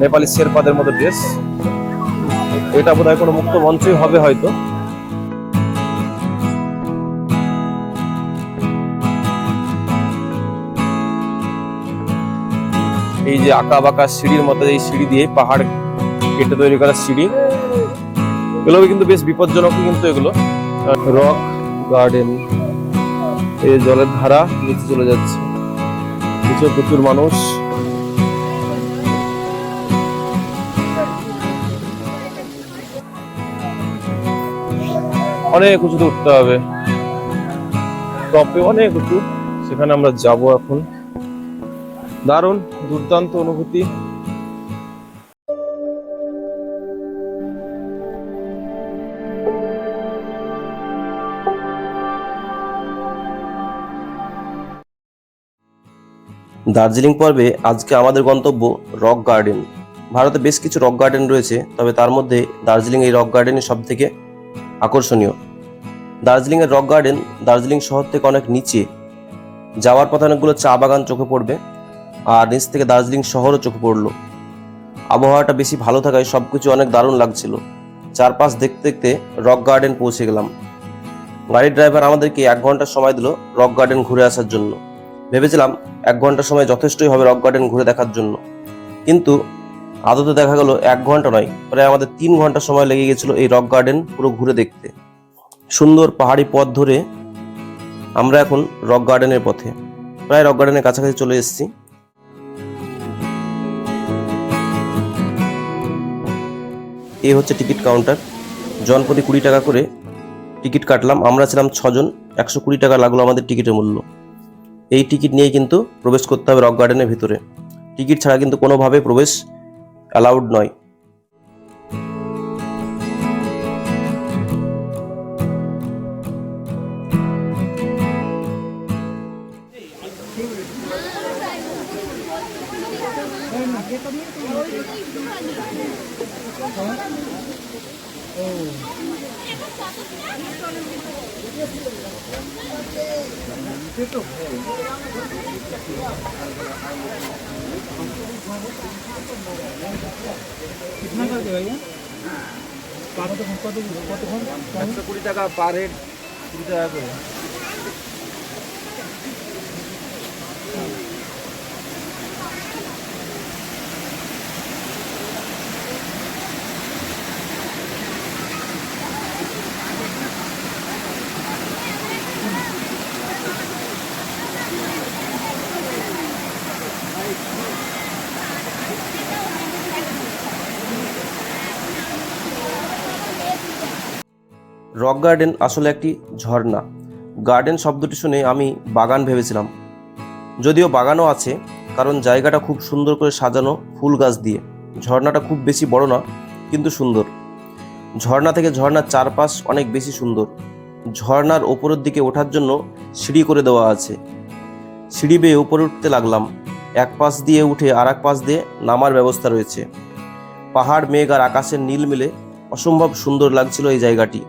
নেপালি শেরপাদের মতো ড্রেস এটা বোধহয় কোনো মুক্ত মঞ্চই হবে হয়তো। এই যে আঁকা বাঁকা সিঁড়ির মতো এই সিঁড়ি দিয়ে পাহাড় কেটে তৈরি করা সিঁড়ি এগুলো কিন্তু বেশ বিপজ্জনক কিন্তু এগুলো। রক গার্ডেন, এই জলের ধারা নিচে চলে যাচ্ছে। নিচে প্রচুর মানুষ। অনেক উঁচুতে উঠতে হবে। টপে অনেক উঁচু। সেখানে আমরা যাব এখন। দারুণ দুর্দান্ত অনুভূতি। দার্জিলিং পর্বে আজকে আমাদের গন্তব্য রক গার্ডেন। ভারতে বেশ কিছু রক গার্ডেন রয়েছে, তবে তার মধ্যে দার্জিলিং এই রক গার্ডেনই সব থেকে আকর্ষণীয়। দার্জিলিংয়ের রক গার্ডেন দার্জিলিং শহর থেকে অনেক নিচে। যাওয়ার পথে অনেকগুলো চা বাগান চোখে পড়বে আর নিচ থেকে দার্জিলিং শহরও চোখে পড়ল। আবহাওয়াটা বেশি ভালো থাকায় সবকিছু অনেক দারুণ লাগছিল। চারপাশ দেখতে দেখতে রক গার্ডেন পৌঁছে গেলাম। গাড়ির ড্রাইভার আমাদেরকে এক ঘণ্টা সময় দিল রক গার্ডেন ঘুরে আসার জন্য। ভেবেছিলাম এক ঘণ্টা সময় যথেষ্টই হবে রক গার্ডেন ঘুরে দেখার জন্য। কিন্তু আদতে দেখা গেল এক ঘণ্টা নয়, প্রায় আমাদের তিন ঘণ্টা সময় লেগে গেছিল এই রক গার্ডেন পুরো ঘুরে দেখতে। সুন্দর পাহাড়ি পথ ধরে আমরা এখন রক গার্ডেনের পথে, প্রায় রক গার্ডেনের কাছাকাছি চলে এসেছি। এই হচ্ছে টিকিট কাউন্টার জনপ্রতি কুড়ি টাকা করে টিকিট কাটলাম, আমরা ছিলাম ছজন, একশো কুড়ি টাকা লাগল আমাদের টিকিটের মূল্য। এই টিকিট নিয়ে কিন্তু প্রবেশ করতে হবে রক গার্ডেনের ভিতরে। টিকিট ছাড়া কিন্তু কোনোভাবে প্রবেশ অ্যালাউড নয়। कितना करते भैया कत কত কতক্ষণ একশো কুড়ি টাকা পার হেড কুড়ি টাকা করে রক গার্ডেন আসলে একটি ঝর্ণা। গার্ডেন শব্দটি শুনে আমি বাগান ভেবেছিলাম। যদিও বাগানও আছে, কারণ জায়গাটা খুব সুন্দর করে সাজানো ফুল গাছ দিয়ে। ঝর্ণাটা খুব বেশি বড় না, কিন্তু সুন্দর। ঝর্ণা থেকে ঝর্ণার চারপাশ অনেক বেশি সুন্দর। ঝর্ণার ওপরের দিকে ওঠার জন্য সিঁড়ি করে দেওয়া আছে। সিঁড়ি বেয়ে উপরে উঠতে লাগলাম। এক পাশ দিয়ে উঠে আর এক পাশ দিয়ে নামার ব্যবস্থা রয়েছে। পাহাড়, মেঘ আর আকাশের নীল মিলে অসম্ভব সুন্দর লাগছিল এই জায়গাটি।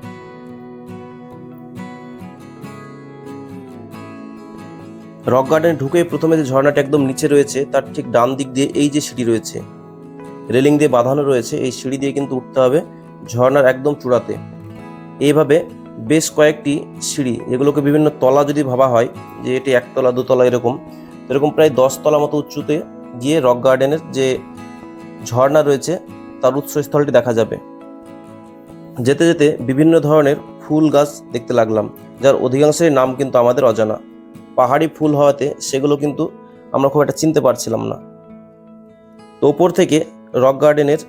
রক গার্ডেনে ঢুকে প্রথমে যে ঝর্ণাটা একদম নিচে রয়েছে, তার ঠিক ডান দিক দিয়ে এই যে সিঁড়ি রয়েছে, রেলিং দিয়ে বাঁধানো রয়েছে, এই সিঁড়ি দিয়ে কিন্তু উঠতে হবে ঝর্ণার একদম চূড়াতে। এইভাবে বেশ কয়েকটি সিঁড়ি, এগুলোকে বিভিন্ন তলা যদি ভাবা হয়, যে এটি একতলা, দোতলা এরকম এরকম প্রায় দশ তলা মতো উঁচুতে গিয়ে রক গার্ডেনের যে ঝর্ণা রয়েছে, তার উৎসস্থলটি দেখা যাবে। যেতে যেতে বিভিন্ন ধরনের ফুল গাছ দেখতে লাগলাম, যার অধিকাংশের নাম কিন্তু আমাদের অজানা। পাহাড়ি ফুল হওয়াতে সেগুলো কিন্তু আমরা খুব একটা চিনতে পারছিলাম না। তো ওপর থেকে রক গার্ডেনের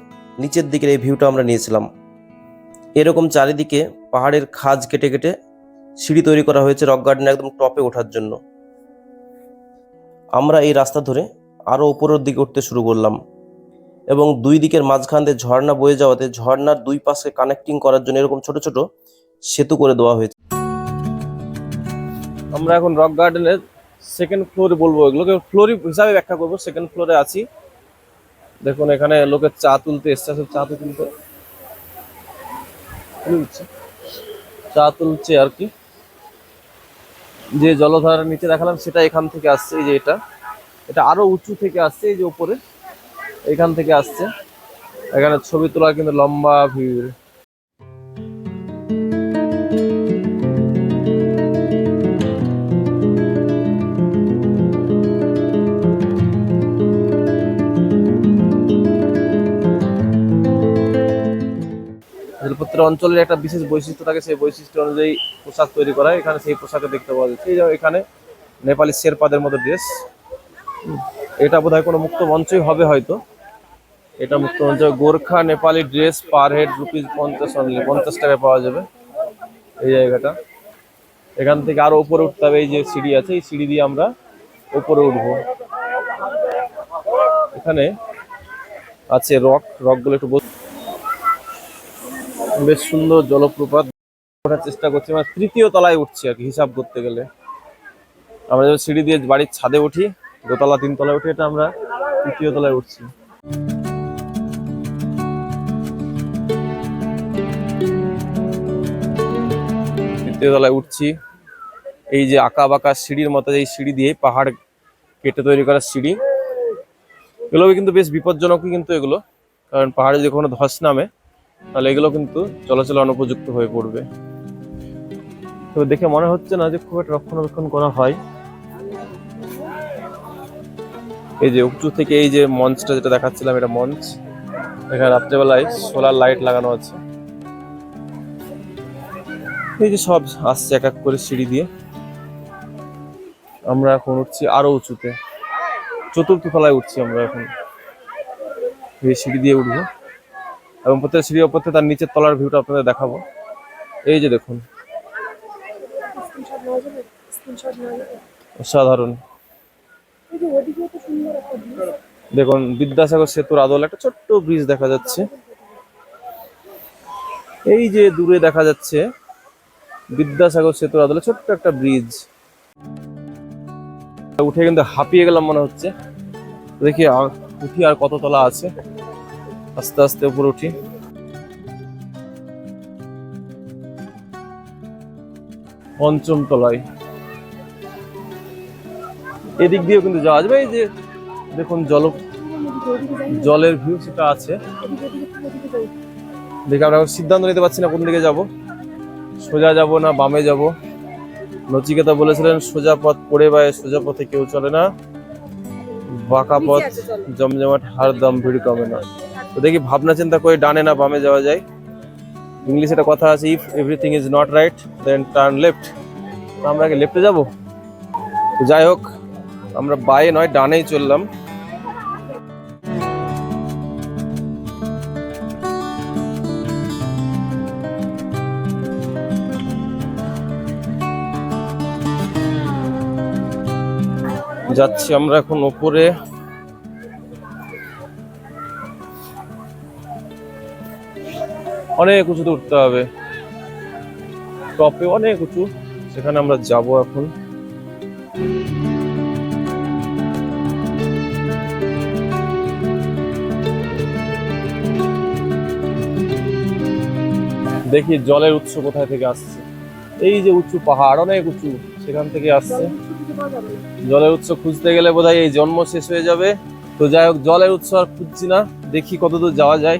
নিচের দিকের এই ভিউটা আমরা নিয়েছিলাম। এরকম চারিদিকে পাহাড়ের খাজ কেটে কেটে সিঁড়ি তৈরি করা হয়েছে রক গার্ডেনের একদম টপে ওঠার জন্য। আমরা এই রাস্তা ধরে আরও ওপরের দিকে উঠতে শুরু করলাম এবং দুই দিকের মাঝখান দিয়ে ঝর্ণা বয়ে যাওয়াতে ঝর্ণার দুই পাশে কানেক্টিং করার জন্য এরকম ছোট ছোট সেতু করে দেওয়া হয়েছে। আমরা এখন রক গার্ডেনের সেকেন্ড ফ্লোরে বলব এগুলোকে ফ্লোর হিসাবে ব্যাখ্যা করব সেকেন্ড ফ্লোরে আছি। দেখুন, এখানে লোকের চা তুলতে এসছে, আসলে চা তো তুলতে। চা তুলছে আর কি। যে জলধারার নিচে দেখালাম, সেটা এখান থেকে আসছে, এই যে এটা। এটা আরও উঁচু থেকে আসছে, এই যে উপরে। এখান থেকে আসছে। এখানে ছবি তোলা কিন্তু লম্বা ভিড়। প্রত্যেক অঞ্চলের একটা বিশেষ বৈশিষ্ট্য থাকে, সেই বৈশিষ্ট্য অনুযায়ী পোশাক তৈরি করা হয়। এখানে সেই পোশাকে দেখতে পাওয়া যাচ্ছে। এই যে এখানে নেপালি শেরপাদের মতো ড্রেস। এটা বোধহয় কোনো মুক্ত মঞ্চই হবে হয়তো। এটা মুক্ত মঞ্চ। Gorkha Nepali dress per head rupees পঞ্চাশ অনলি পঞ্চাশ টাকায় পাওয়া যাবে এই জায়গাটা। এখান থেকে আরও উপরে উঠতে হবে। এই যে সিঁড়ি আছে, এই সিঁড়ি দিয়ে আমরা উপরে উঠবো। এখানে আছে রক, রকগুলো একটু বেশ সুন্দর জলপ্রপাত। ওঠার চেষ্টা করছি মানে তৃতীয় তলায় উঠছি আর কি, হিসাব করতে গেলে। আমরা যখন সিঁড়ি দিয়ে বাড়ির ছাদে উঠি, দোতলা তিন তলায় উঠি, এটা আমরা তৃতীয় তলায় উঠছি। তৃতীয় তলায় উঠছি। এই যে আঁকা বাঁকা সিঁড়ির মতো এই সিঁড়ি দিয়ে পাহাড় কেটে তৈরি করা সিঁড়ি এগুলো কিন্তু বেশ বিপজ্জনকই কিন্তু এগুলো। কারণ পাহাড়ে যদি কোনো ধস নামে তাহলে এগুলো কিন্তু চলাচল অনুপযুক্ত হয়ে পড়বে। তো দেখে মনে হচ্ছে না যে খুব একটা রক্ষণাবেক্ষণ করা হয়। এই যে উঁচু থেকে এই যে মঞ্চটা যেটা দেখাচ্ছিলাম, এটা মঞ্চ। এখানে রাত্রেবেলায় সোলার লাইট লাগানো আছে। এই যে সব আসছে এক এক করে সিঁড়ি দিয়ে। আমরা এখন উঠছি আরও উঁচুতে। চতুর্থ তলায় উঠছি আমরা এখন। এই সিঁড়ি দিয়ে উঠবো। এবং প্রত্যেক সিঁড়ি ওপর থেকে তার নিচের তলার ভিউটা আপনাদের দেখাবো। এই যে দেখুন। অসাধারণ। দেখুন, বিদ্যাসাগর সেতুর আদল একটা ছোট্ট ব্রিজ দেখা যাচ্ছে। এই যে দূরে দেখা যাচ্ছে, বিদ্যাসাগর সেতুর আদলে ছোট্ট একটা ব্রিজ উঠে কিন্তু হাঁপিয়ে গেলাম মনে হচ্ছে। দেখি উঠি আর কত তলা আছে? আস্তে আস্তে উপরে উঠি। পঞ্চম তলায়। এদিক দিয়েও কিন্তু যাওয়া যাবে। এই যে দেখুন জল জলের ভিউ সেটা আছে। দেখে আমরা এখন সিদ্ধান্ত নিতে পারছি না কোন দিকে যাব। সোজা যাব না বামে যাব। নচিকেতা বলেছিলেন সোজা পথ পড়ে বায় সোজা পথে কেউ চলে না। বাঁকা পথ জমজমাট হার দাম ভিড় কমে না। তো দেখি ভাবনা চিন্তা করে ডানে না বামে যাওয়া যায়। ইংলিশে একটা কথা আছে if everything is not right then turn left আমরা আগে লেফটে যাব? তো যাই হোক, আমরা বায়ে নয়, ডানেই চললাম। যাচ্ছি আমরা এখন উপরে অনেক উঁচুতে উঠতে হবে। টপে অনেক উঁচু। সেখানে আমরা যাব এখন। দেখি জলের উৎস কোথায় থেকে আসছে। এই যে উঁচু পাহাড়, অনেক উঁচু। সেখান থেকে আসছে। জলের উৎস খুঁজতে গেলে বোধহয় এই জন্ম শেষ হয়ে যাবে। তো যাই হোক, জলের উৎস আর খুঁজছি না। দেখি কতদূর যাওয়া যায়।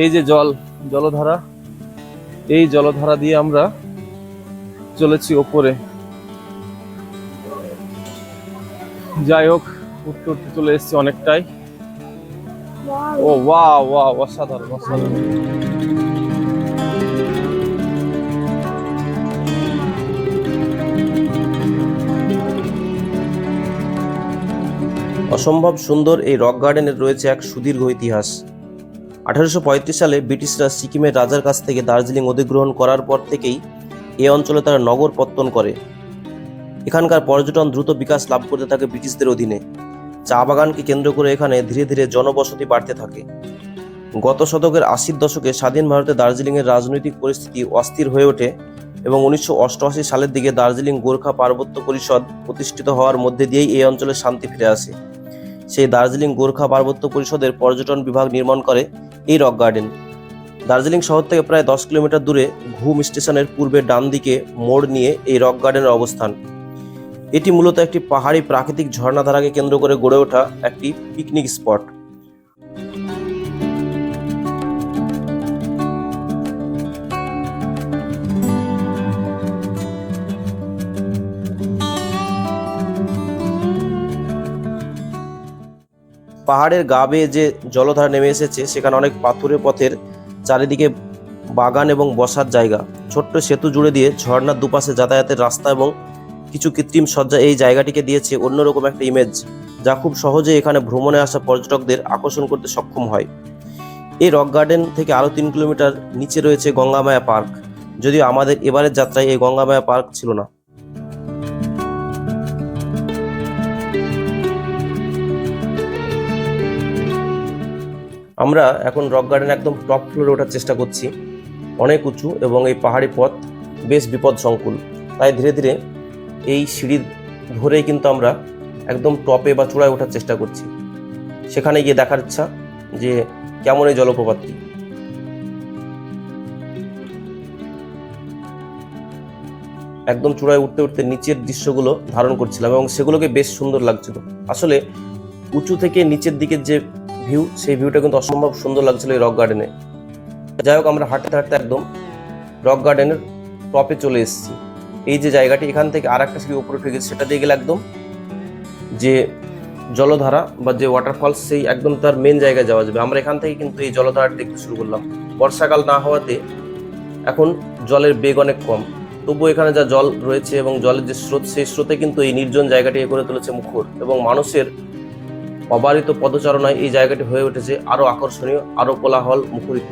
এই যে জল, জলধারা, এই জলধারা দিয়ে আমরা চলেছি ওপরে। যাই হোক, উঠতে চলে এসেছি অনেকটাই। ও ওয়া ওয়া অসাধারণ অসাধারণ। অসম্ভব সুন্দর এই রক গার্ডেনের রয়েছে এক সুদীর্ঘ ইতিহাস। আঠারোশো পঁয়ত্রিশ সালে ব্রিটিশরা সিকিমের রাজার কাছ থেকে দার্জিলিং অধিগ্রহণ করার পর থেকেই এ অঞ্চলে তারা নগর পত্তন করে। এখানকার পর্যটন দ্রুত বিকাশ লাভ করতে থাকে ব্রিটিশদের অধীনে। চা বাগানকে কেন্দ্র করে এখানে ধীরে ধীরে জনবসতি বাড়তে থাকে। গত শতকের আশির দশকে স্বাধীন ভারতে দার্জিলিংয়ের রাজনৈতিক পরিস্থিতি অস্থির হয়ে ওঠে এবং উনিশশো অষ্টআশি সালের দিকে দার্জিলিং গোর্খা পার্বত্য পরিষদ প্রতিষ্ঠিত হওয়ার মধ্যে দিয়েই এই অঞ্চলে শান্তি ফিরে আসে। সেই দার্জিলিং গোর্খা পার্বত্য পরিষদের পর্যটন বিভাগ নির্মাণ করে এই রক গার্ডেন। দার্জিলিং শহর থেকে প্রায় দশ কিলোমিটার দূরে ঘুম স্টেশনের পূর্বে ডান দিকে মোড় নিয়ে এই রক গার্ডেনের অবস্থান। এটি মূলত একটি পাহাড়ি প্রাকৃতিক ঝর্ণাধারাকে কেন্দ্র করে গড়ে ওঠা একটি পিকনিক স্পট। পাহাড়ের গা বেয়ে যে জলধারা নেমে এসেছে, সেখানে অনেক পাথুরে পথের চারিদিকে বাগান এবং বসার জায়গা। ছোট্ট সেতু জুড়ে দিয়ে ঝর্ণার দুপাশে যাতায়াতের রাস্তা এবং কিছু কৃত্রিম সজ্জা এই জায়গাটিকে দিয়েছে অন্যরকম একটা ইমেজ যা খুব সহজে এখানে ভ্রমণে আসা পর্যটকদের আকর্ষণ করতে সক্ষম হয়। এই রক গার্ডেন থেকে আরও তিন কিলোমিটার নিচে রয়েছে গঙ্গামায়া পার্ক যদিও আমাদের এবারের যাত্রায় এই গঙ্গামায়া পার্ক ছিল না। আমরা এখন রক গার্ডেন একদম টপ ফ্লোরে ওঠার চেষ্টা করছি। অনেক উঁচু এবং এই পাহাড়ি পথ বেশ বিপদ সংকুল। তাই ধীরে ধীরে এই সিঁড়ি ধরেই কিন্তু আমরা একদম টপে বা চূড়ায় ওঠার চেষ্টা করছি। সেখানে গিয়ে দেখার ইচ্ছা যে কেমন এই জলপ্রপাতটি। একদম চূড়ায় উঠতে উঠতে নিচের দৃশ্যগুলো ধারণ করছিলাম এবং সেগুলোকে বেশ সুন্দর লাগছিল। আসলে উঁচু থেকে নিচের দিকের যে ভিউ সেই ভিউটা কিন্তু অসম্ভব সুন্দর লাগছিল এই রক গার্ডেনে যাই হোক, আমরা হাঁটতে হাঁটতে একদম রক গার্ডেনের টপে চলে এসেছি। এই যে জায়গাটি, এখান থেকে আর একটা সিঁড়ি উপরে উঠে গেছে, সেটা দিয়ে গেলে একদম যে জলধারা বা যে ওয়াটারফলস সেই একদম তার মেন জায়গায় যাওয়া যাবে। আমরা এখান থেকে কিন্তু এই জলধারাটা দেখতে শুরু করলাম। বর্ষাকাল না হওয়াতে এখন জলের বেগ অনেক কম। তবুও এখানে যা জল রয়েছে এবং জলের যে স্রোত, সেই স্রোতে কিন্তু এই নির্জন জায়গাটি করে তুলেছে মুখর এবং মানুষের অবারিত পদচারণায় এই জায়গাটি হয়ে উঠেছে আরও আকর্ষণীয় আরও কোলাহল মুখরিত।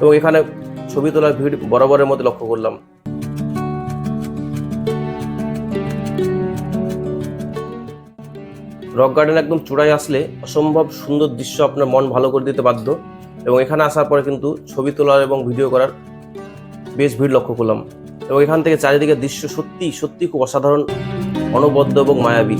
এবং এখানে ছবি তোলার ভিড় বরাবরের মধ্যে লক্ষ্য করলাম। রক গার্ডেন একদম চূড়ায় আসলে অসম্ভব সুন্দর দৃশ্য আপনার মন ভালো করে দিতে বাধ্য। এবং এখানে আসার পরে কিন্তু ছবি তোলার এবং ভিডিও করার বেশ ভিড় লক্ষ্য করলাম। এবং এখান থেকে চারিদিকে দৃশ্য সত্যি সত্যি খুব অসাধারণ, অনবদ্য এবং মায়াবী।